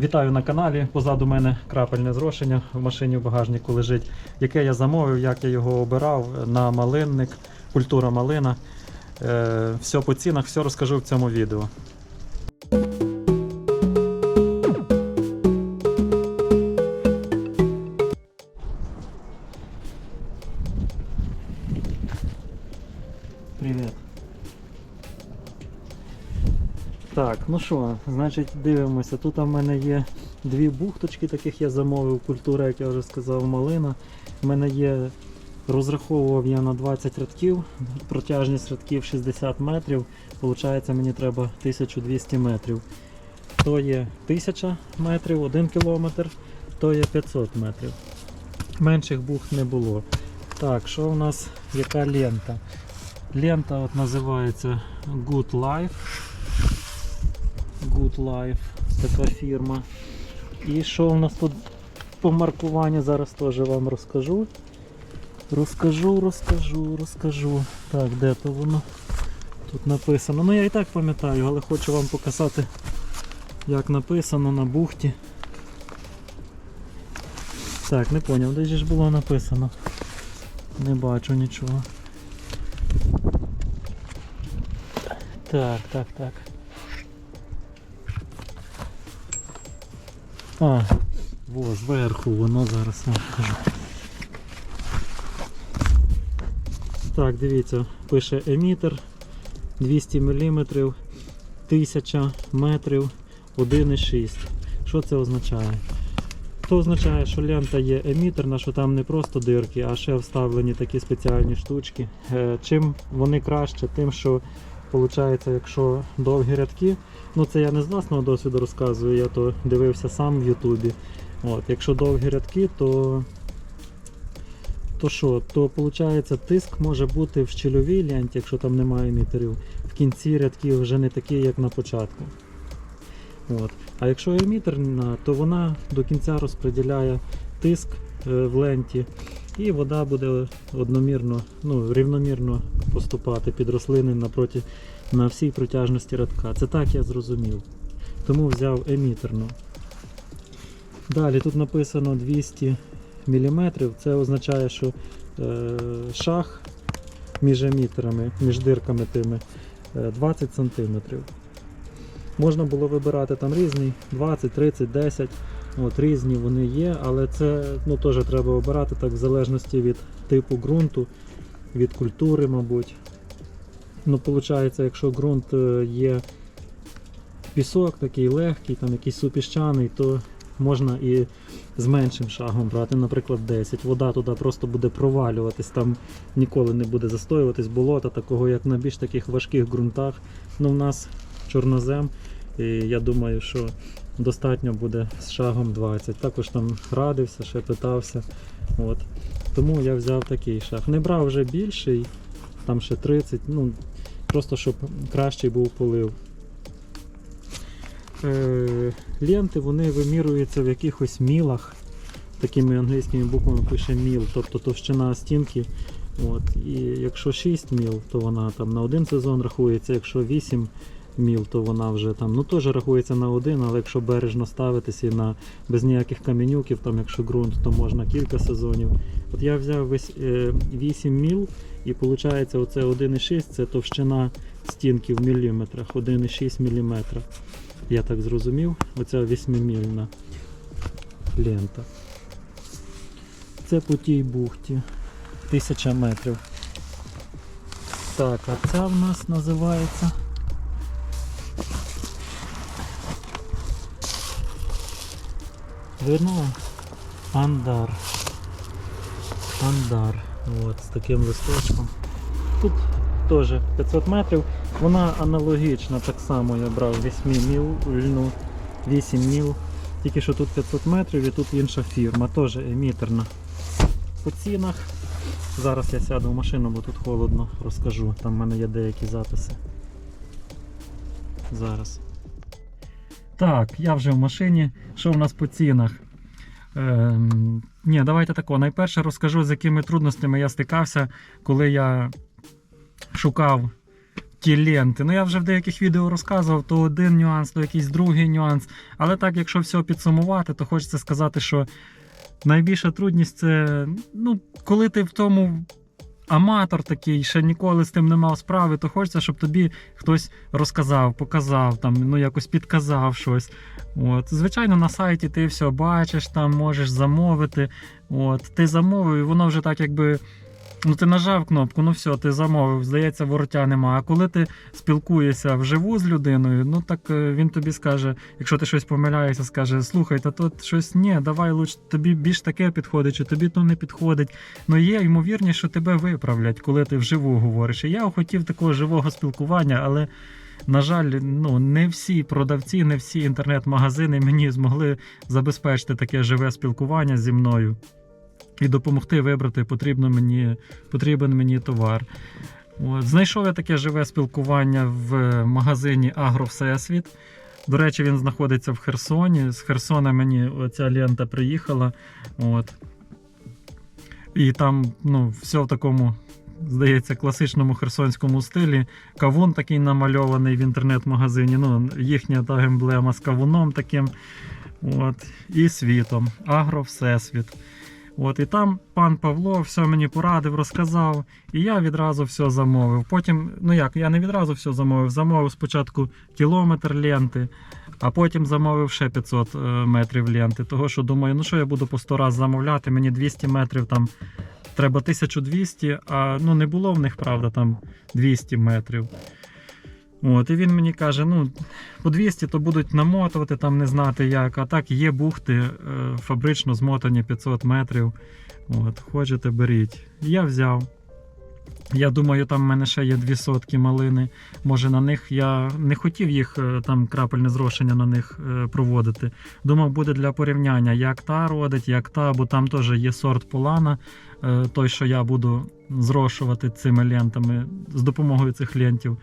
Вітаю на каналі. Позаду мене крапельне зрошення в машині в багажнику лежить, яке я замовив, як я його обирав на малинник, культура малина. Е, все по цінах, все розкажу в цьому відео. Ну що, значить, дивимося. Тут у мене є дві бухточки, таких я замовив, культура, як я вже сказав, малина. У мене є, розраховував я на 20 рядків, протяжність рядків 60 метрів. Получається, мені треба 1200 метрів. То є 1000 метрів, 1 кілометр, то є 500 метрів. Менших бухт не було. Так, що у нас, яка лента? Лента от називається Good Life. Good Life, така фірма. І що у нас тут по маркуванню зараз теж вам розкажу. Розкажу, розкажу, розкажу. Так, де то воно? Тут написано. Ну я і так пам'ятаю, але хочу вам показати, як написано на бухті. Так, не поняв, де ж було написано. Не бачу нічого. Так, так, так. А, во, зверху воно зараз вам покажу. Так, дивіться, пише емітер 200 мм, 1000 метрів, 1,6. Що це означає? Це означає, що лента є емітерна, що там не просто дирки, а ще вставлені такі спеціальні штучки. Е, Чим вони краще, тим, що виходить, якщо довгі рядки, ну це я не з власного досвіду розказую, я то дивився сам в Ютубі. От, якщо довгі рядки, то то що, то виходить тиск може бути в щільовій ленті, якщо там немає емітерів, в кінці рядків вже не такі, як на початку. От. А якщо емітерна, то вона до кінця розподіляє тиск е, в ленті, і вода буде одномірно, ну, рівномірно поступати під рослини напроти, на всій протяжності рядка. Це так я зрозумів. Тому взяв емітерну. Далі тут написано 200 мм. Це означає, що е, шах між емітерами, між дирками тими е, 20 см. Можна було вибирати там різні 20, 30, 10. От, різні вони є, але це ну, теж треба обирати так в залежності від типу ґрунту, від культури, мабуть. Ну, виходить, якщо ґрунт е, є пісок такий легкий, там якийсь супіщаний, то можна і з меншим шагом брати, наприклад, 10. Вода туди просто буде провалюватись, там ніколи не буде застоюватись болота, такого як на більш таких важких ґрунтах. Ну, в нас чорнозем, і я думаю, що достатньо буде з шагом 20. Також там радився, ще питався. От. Тому я взяв такий шаг. Не брав вже більший, там ще 30, ну просто щоб кращий був полив. Е, ленти вони вимірюються в якихось мілах. Такими англійськими буквами пише міл, тобто товщина стінки. От. І якщо 6 міл, то вона там на один сезон рахується, якщо 8 міл, то вона вже там ну теж рахується на один, але якщо бережно ставитися і на без ніяких каменюків, там якщо ґрунт, то можна кілька сезонів. От я взяв весь е, 8 міл і виходить оце 1,6 це товщина стінки в міліметрах, 1,6 міліметра. Я так зрозумів, оця 8-мільна лента. Це по тій бухті 1000 метрів. Так, а ця в нас називається. Видно? Андар. Андар. От, з таким листочком. Тут теж 500 метрів. Вона аналогічна, так само я брав 8 міл, ну, 8 міл. Тільки що тут 500 метрів і тут інша фірма, теж емітерна. По цінах. Зараз я сяду в машину, бо тут холодно, розкажу. Там в мене є деякі записи. Зараз. Так, я вже в машині. Що в нас по цінах? Ем, ні, давайте тако. Найперше розкажу, з якими трудностями я стикався, коли я шукав ті ленти. Ну я вже в деяких відео розказував, то один нюанс, то якийсь другий нюанс. Але так, якщо все підсумувати, то хочеться сказати, що найбільша трудність це ну, коли ти в тому. Аматор такий, ще ніколи з тим не мав справи, то хочеться, щоб тобі хтось розказав, показав, там, ну якось підказав щось. От. Звичайно, на сайті ти все бачиш, там можеш замовити. От. Ти замовив, і воно вже так якби. Ну, ти нажав кнопку, ну все, ти замовив, здається, вороття нема. А коли ти спілкуєшся вживу з людиною, ну так е, він тобі скаже, якщо ти щось помиляєшся, скаже: слухай, та тут щось ні, давай лучше тобі більш таке підходить, чи тобі то не підходить. Ну є ймовірність, що тебе виправлять, коли ти вживу говориш. Я хотів такого живого спілкування, але. На жаль, ну не всі продавці, не всі інтернет-магазини мені змогли забезпечити таке живе спілкування зі мною і допомогти вибрати потрібно мені, потрібен мені товар. От. Знайшов я таке живе спілкування в магазині Агро Всесвіт. До речі, він знаходиться в Херсоні. З Херсона мені оця лента приїхала. От. І там ну, все в такому, здається, класичному херсонському стилі. Кавун такий намальований в інтернет-магазині. Ну, їхня та емблема з кавуном таким. От. І світом. Агро Всесвіт. От, і там пан Павло все мені порадив, розказав, і я відразу все замовив. Потім, ну як, я не відразу все замовив. Замовив спочатку кілометр ленти, а потім замовив ще 500 е, метрів ленти. Того що думаю, ну що я буду по 100 раз замовляти, мені 200 метрів там треба 1200, а ну не було в них, правда, там 200 метрів. От, і він мені каже: ну, по 200 то будуть намотувати, там не знати як. А так є бухти е, фабрично змотані 500 метрів. От, Хочете, беріть. Я взяв. Я думаю, там в мене ще є дві сотки малини. Може на них я не хотів їх е, там крапельне зрошення на них е, проводити. Думав, буде для порівняння, як та родить, як та, бо там теж є сорт полана, той, що я буду зрошувати цими лентами з допомогою цих лентів.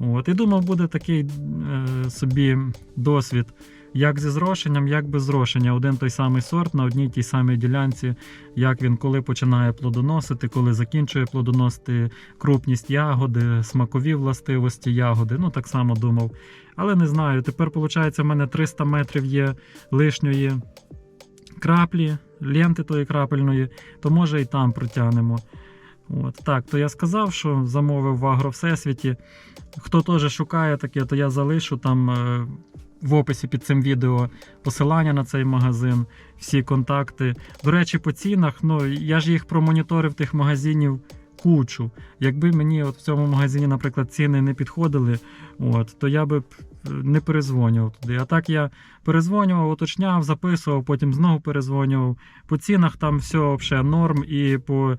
От, І думав, буде такий е, собі досвід, як зі зрошенням, як без зрошення. Один той самий сорт на одній тій самій ділянці, як він коли починає плодоносити, коли закінчує плодоносити крупність ягоди, смакові властивості ягоди. Ну, так само думав. Але не знаю. Тепер, виходить, в мене 300 метрів є лишньої краплі, ленти тої крапельної, то може і там протягнемо. От, Так, то я сказав, що замовив в Агро Всесвіті. Хто теж шукає таке, то я залишу там е, в описі під цим відео посилання на цей магазин, всі контакти. До речі, по цінах, ну я ж їх промоніторив тих магазинів кучу. Якби мені от в цьому магазині, наприклад, ціни не підходили, от, то я би е, не перезвонював туди. А так я перезвонював, уточняв, записував, потім знову перезвонював. По цінах там все взагалі норм і по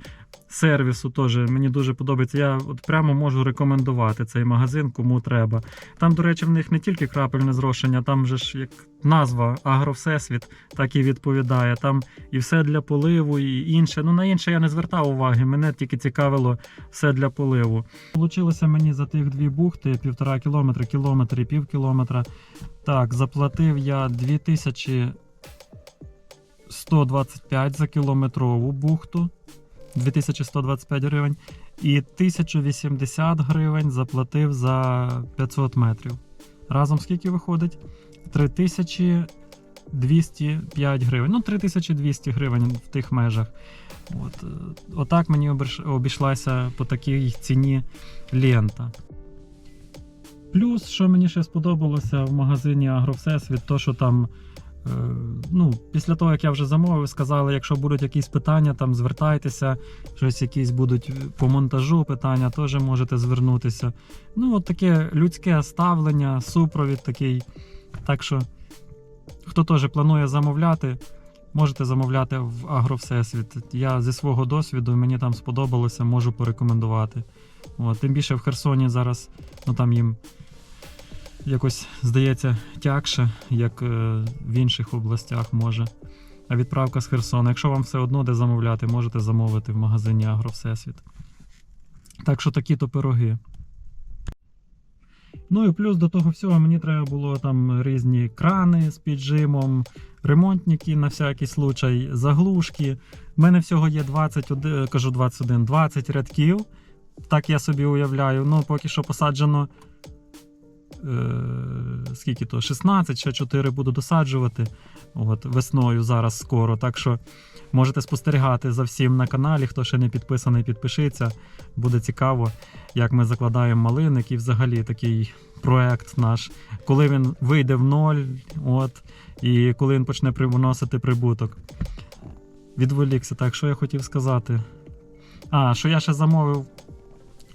сервісу теж мені дуже подобається. Я от прямо можу рекомендувати цей магазин, кому треба. Там, до речі, в них не тільки крапельне зрошення, там же ж як назва Агровсесвіт так і відповідає. Там і все для поливу, і інше. Ну на інше я не звертав уваги. Мене тільки цікавило все для поливу. Получилося мені за тих дві бухти півтора кілометра, кілометр і пів кілометра. Так, заплатив я 2125 за кілометрову бухту. 2125 гривень. І 1080 гривень заплатив за 500 метрів. Разом скільки виходить? 3205 гривень. Ну, 3200 гривень в тих межах. От, е, Отак мені обійшлася по такій ціні лента. Плюс, що мені ще сподобалося в магазині Агровсесвіт, то що там. Е, Ну, після того, як я вже замовив, сказали, якщо будуть якісь питання, там звертайтеся, щось якісь будуть по монтажу питання, теж можете звернутися. Ну, от таке людське ставлення, супровід такий. Так що, хто теж планує замовляти, можете замовляти в Агровсесвіт. Я зі свого досвіду, мені там сподобалося, можу порекомендувати. От, тим більше в Херсоні зараз, ну там їм якось здається тягше, як е, в інших областях може. А відправка з Херсона. Якщо вам все одно де замовляти, можете замовити в магазині Агро Всесвіт. Так що такі то пироги. Ну і плюс до того всього мені треба було там різні крани з піджимом, ремонтники на всякий случай, заглушки. У мене всього є 21, кажу 21, 20 рядків Так я собі уявляю. Ну, поки що посаджено. Е, скільки то? 16, ще 4 буду досаджувати. От, весною зараз скоро. Так що можете спостерігати за всім на каналі. Хто ще не підписаний, підпишіться. Буде цікаво, як ми закладаємо малиник і взагалі такий проект наш. Коли він вийде в ноль, от, і коли він почне приносити прибуток. Відволікся, так що я хотів сказати. А, що я ще замовив.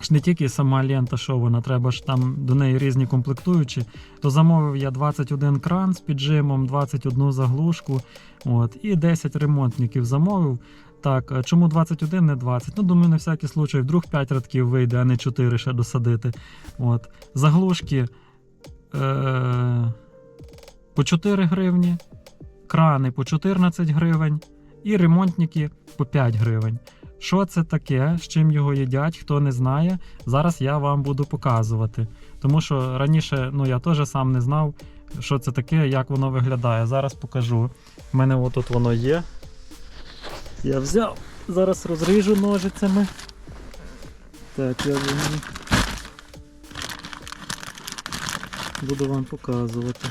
Ж Не тільки сама лента, вона, треба ж там до неї різні комплектуючі. То замовив я 21 кран з піджимом, 21 заглушку от, і 10 ремонтників замовив. Так, чому 21, не 20? Ну, думаю, на всякий случай, вдруг 5 рядків вийде, а не 4 ще досадити. От. Заглушки е- по 4 гривні, крани по 14 гривень і ремонтники по 5 гривень. Що це таке, з чим його їдять, хто не знає, зараз я вам буду показувати. Тому що раніше ну, я теж сам не знав, що це таке, як воно виглядає. Зараз покажу. У мене отут воно є. Я взяв, зараз розріжу ножицями. Так, я буду вам показувати.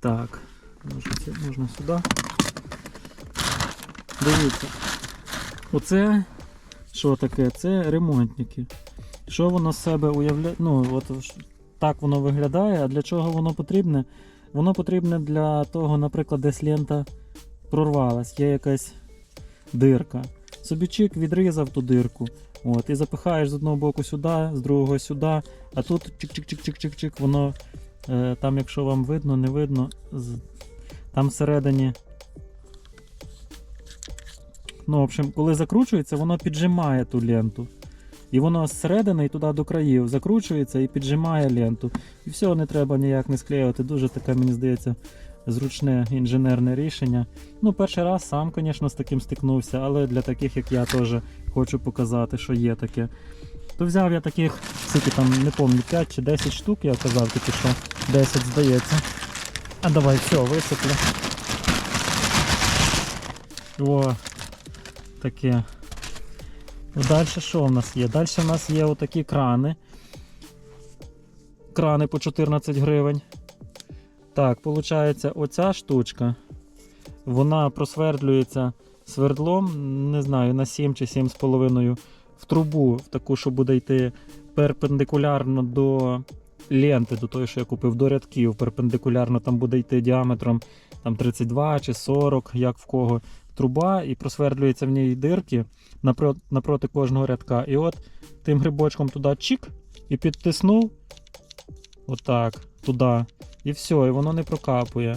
Так, ножиці можна сюди. Дивіться. Оце що таке? Це ремонтники. Що воно з себе уявляє? Ну, от так воно виглядає, а для чого воно потрібне? Воно потрібне для того, наприклад, десь лента прорвалась, є якась дирка. Собі чик відрізав ту дирку. От, і запихаєш з одного боку сюди, з другого сюди, а тут чик-чик-чик-чик-чик-чик, воно е, там, якщо вам видно, не видно, з, там всередині. Ну, в общем, коли закручується, воно піджимає ту ленту. І воно зсередини і туди до країв закручується і піджимає ленту. І все, не треба ніяк не склеювати. Дуже таке, мені здається, зручне інженерне рішення. Ну, перший раз сам, звісно, з таким стикнувся, але для таких, як я, теж хочу показати, що є таке. То взяв я таких, скільки там, не пам'ятаю, 5 чи 10 штук, я казав тільки що 10 здається. А давай, все, висиплю. О, таке. Далі що в нас є? Далі в нас є отакі крани. Крани по 14 гривень. Так, виходить, оця штучка, вона просвердлюється свердлом, не знаю, на 7 чи 7,5 в трубу, в таку, що буде йти перпендикулярно до ленти, до тої, що я купив, до рядків. Перпендикулярно там буде йти діаметром там 32 чи 40, як в кого труба, і просвердлюється в ній дирки напроти, напроти кожного рядка. І от тим грибочком туди чик і підтиснув. Отак, туди. І все, і воно не прокапує.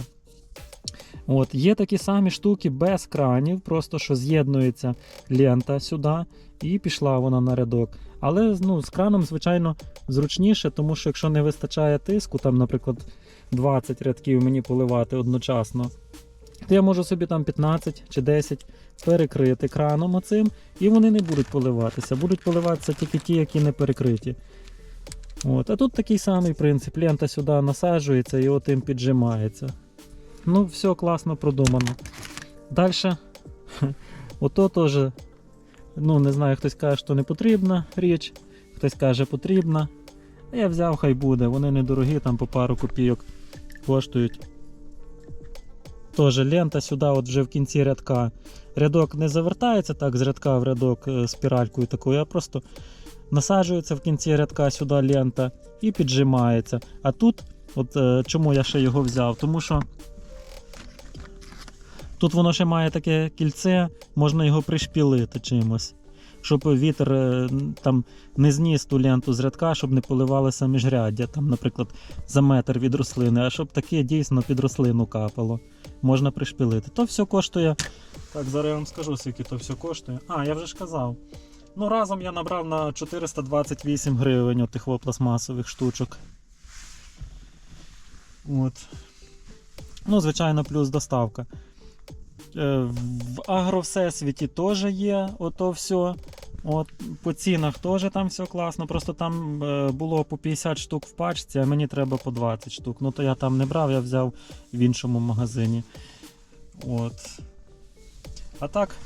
От, Є такі самі штуки без кранів, просто що з'єднується лента сюди, і пішла вона на рядок. Але ну, з краном, звичайно, зручніше, тому що якщо не вистачає тиску, там, наприклад, 20 рядків мені поливати одночасно, то я можу собі там 15 чи 10 перекрити краном оцим, і вони не будуть поливатися. Будуть поливатися тільки ті, які не перекриті. От. А тут такий самий принцип. Лента сюди насаджується і отим піджимається. Ну, все класно продумано. Далі, ото теж, ну, не знаю, хтось каже, що не потрібна річ, хтось каже, потрібна. Я взяв, хай буде. Вони недорогі, там по пару копійок коштують. Теж лента сюди, от вже в кінці рядка. Рядок не завертається так з рядка в рядок е, спіралькою такою, а просто насаджується в кінці рядка сюди лента і піджимається. А тут, от е, чому я ще його взяв? Тому що тут воно ще має таке кільце, можна його пришпілити чимось. Щоб вітер е, там не зніс ту ленту з рядка, щоб не поливалося міжряддя, там, наприклад, за метр від рослини, а щоб таке дійсно під рослину капало. Можна пришпілити. То все коштує. Так, зараз я вам скажу, скільки то все коштує. А, я вже ж казав. Ну, разом я набрав на 428 гривень отих пластмасових штучок. От. Ну, звичайно, плюс доставка. Е, В агровсесвіті теж є ото все. От, По цінах теж там все класно. Просто там е, було по 50 штук в пачці, а мені треба по 20 штук. Ну то я там не брав, я взяв в іншому магазині. От. А так,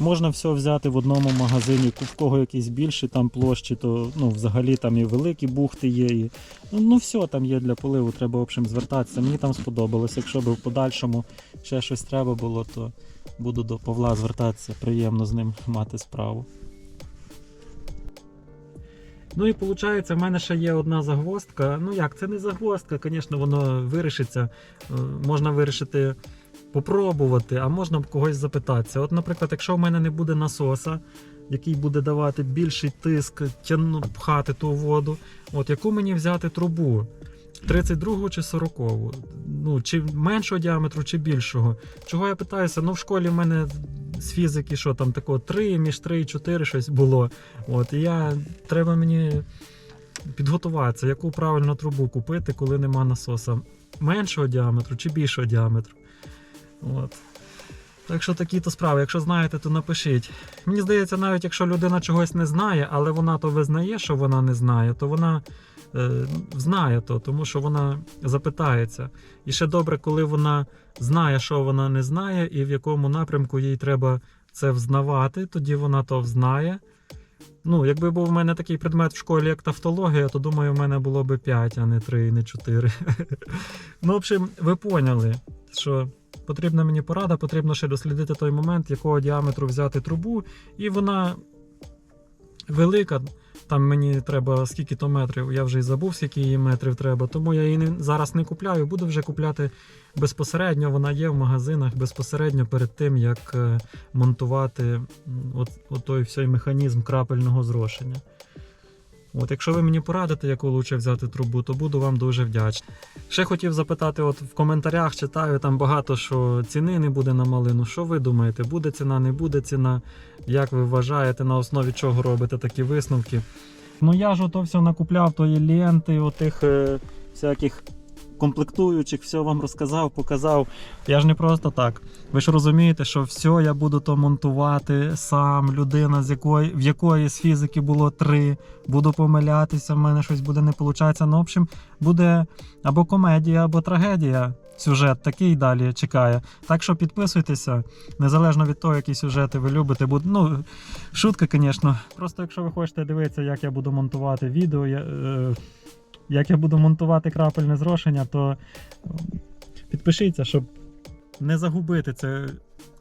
Можна все взяти в одному магазині, в кого якісь більші там площі, то ну, взагалі там і великі бухти є. І, ну, ну все там є для поливу, треба в общем, звертатися. Мені там сподобалось. Якщо б в подальшому ще щось треба було, то буду до Павла звертатися. Приємно з ним мати справу. Ну і виходить, в мене ще є одна загвоздка. Ну як, це не загвоздка, звісно, воно вирішиться. Е, Можна вирішити попробувати, а можна б когось запитатися. От, наприклад, якщо в мене не буде насоса, який буде давати більший тиск, тяну, пхати ту воду, от яку мені взяти трубу? 32 чи 40 ну чи меншого діаметру, чи більшого. Чого я питаюся? Ну в школі в мене з фізики, що там такого 3, між 3 і 4 щось було. От і я треба мені підготуватися, яку правильно трубу купити, коли нема насоса. Меншого діаметру чи більшого діаметру. От. Так що такі то справи. Якщо знаєте, то напишіть. Мені здається, навіть якщо людина чогось не знає, але вона то визнає, що вона не знає, то вона знає то, тому що вона запитається. І ще добре, коли вона знає, що вона не знає, і в якому напрямку їй треба це взнавати, тоді вона то взнає. Ну, якби був в мене такий предмет в школі, як тавтологія, то думаю, в мене було би 5, а не 3, не 4. ну, в общем, ви поняли, що потрібна мені порада, потрібно ще дослідити той момент, якого діаметру взяти трубу, і вона велика. Там мені треба скільки то метрів, я вже і забув, скільки її метрів треба, тому я її зараз не купляю, буду вже купляти безпосередньо. Вона є в магазинах безпосередньо перед тим, як е, монтувати от, от той всей механізм крапельного зрошення. От, якщо ви мені порадите, яку лучше взяти трубу, то буду вам дуже вдячний. Ще хотів запитати, от в коментарях читаю там багато, що ціни не буде на малину. Що ви думаєте, буде ціна, не буде ціна? Як ви вважаєте, на основі чого робите такі висновки? Ну я ж ото все накупляв тої ленти, отих е, всяких комплектуючих, все вам розказав, показав. Я ж не просто так. Ви ж розумієте, що все я буду то монтувати сам, людина, з якої, в якої з фізики було три. Буду помилятися, в мене щось буде не виходить. Ну, в общем, буде або комедія, або трагедія. Сюжет такий далі чекає. Так що підписуйтеся, незалежно від того, які сюжети ви любите. Буд... Ну, шутка, звісно. Просто якщо ви хочете дивитися, як я буду монтувати відео, я, е, як я буду монтувати крапельне зрошення, то е, підпишіться, щоб не загубити це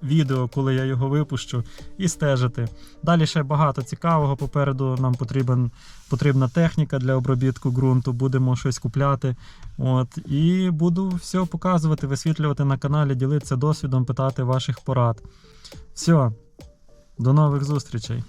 відео, коли я його випущу, і стежити. Далі ще багато цікавого. Попереду нам потрібен, потрібна техніка для обробітку ґрунту. Будемо щось купляти. От, і буду все показувати, висвітлювати на каналі, ділитися досвідом, питати ваших порад. Все, до нових зустрічей!